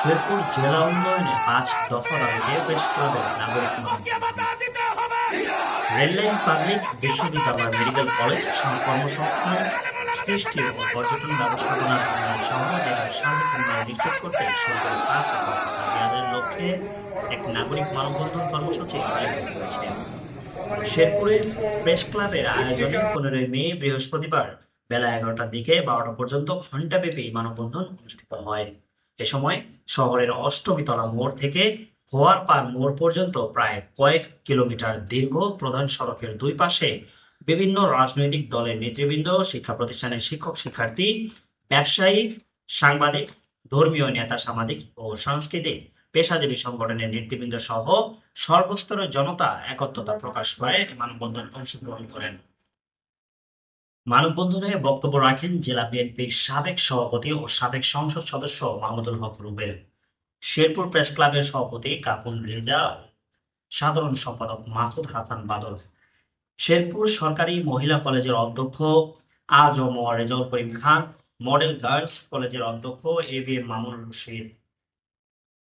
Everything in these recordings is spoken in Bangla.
শেরপুর জেলা উন্নয়নে পাঁচ দফা দাবিতে প্রেস ক্লাবের নাগরিক। রেললাইন পাবলিক বিশ্ববিদ্যালয় মেডিকেল কলেজ কর্মসংস্থান সৃষ্টি ও পর্যটন ব্যবস্থাপনার উন্নয়ন সহ জেলার সার্বিক উন্নয়ন নিশ্চিত করতে সরকার পাঁচ দফা দাবি আদায়ের লক্ষ্যে এক নাগরিক মানববন্ধন কর্মসূচি পালিত হয়েছে শেরপুরের প্রেস ক্লাবের আয়োজনে পনেরোই মে বৃহস্পতিবার বেলা এগারোটার দিকে বারোটা পর্যন্ত ঘণ্টাব্যাপী মানববন্ধন অনুষ্ঠিত হয় এ সময় শহরের অষ্টমীতলা মোড় থেকে গোয়ারপাড় মোড় পর্যন্ত প্রায় কয়েক কিলোমিটার দীর্ঘ প্রধান সড়কের দুই পাশে বিভিন্ন রাজনৈতিক দলের নেতৃবৃন্দ, শিক্ষা প্রতিষ্ঠানের শিক্ষক শিক্ষার্থী, ব্যবসায়ী, সাংবাদিক, ধর্মীয় নেতা, সামাজিক ও সাংস্কৃতিক, পেশাজীবী সংগঠনের নেতৃবৃন্দ সহ সর্বস্তরের জনতা একত্রতা প্রকাশ করে মানববন্ধন অংশগ্রহণ করেন। মানববন্ধনে বক্তব্য রাখেন জেলা বিএনপির সাবেক সভাপতি ও সাবেক সংসদ সদস্য মাহমুদুল হক রুবেল। শেরপুর প্রেস ক্লাবের সভাপতি কাপুন রিজা সাধারণ সম্পাদক মাসুদ হাসান বাদল। শেরপুর সরকারি মহিলা কলেজের অধ্যক্ষ আজম রেজাউল করিম খান, মডেল গার্লস কলেজের অধ্যক্ষ A B M Mamun Rashid.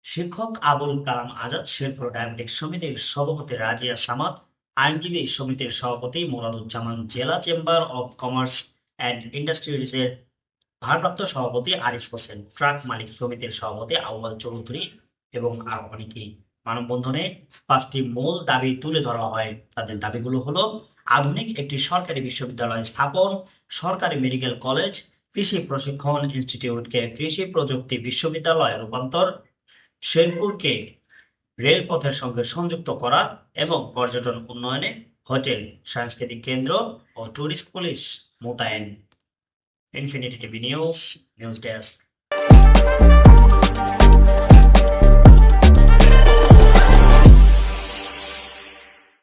শিক্ষক আবুল কালাম আজাদ শেরপুর ডায়াবেটিক সমিতির সভাপতি রাজিয়া সামাদ আইনজীবী সমিতির সভাপতি মুরাদুজ্জামান জেলা চেম্বার অব কমার্স অ্যান্ড ইন্ডাস্ট্রিজের ভারপ্রাপ্ত সভাপতি আরিফ হোসেন, ট্রাক মালিক সমিতির সভাপতি আউয়াল চৌধুরী এবং আরও অনেকেই। মানববন্ধনে পাঁচটি মূল দাবি তুলে ধরা হয়। তাদের দাবিগুলো হলো, আধুনিক একটি সরকারি বিশ্ববিদ্যালয় স্থাপন, সরকারি মেডিকেল কলেজ, কৃষি প্রশিক্ষণ ইনস্টিটিউটকে কৃষি প্রযুক্তি বিশ্ববিদ্যালয়ে রূপান্তর, শেরপুরকে রেলপথের সঙ্গে সংযুক্ত করা এবং পর্যটন উন্নয়নে হোটেল, সাংস্কৃতিক কেন্দ্র ও ট্যুরিস্ট পুলিশ মোতায়েন। Infinity TV news news desk.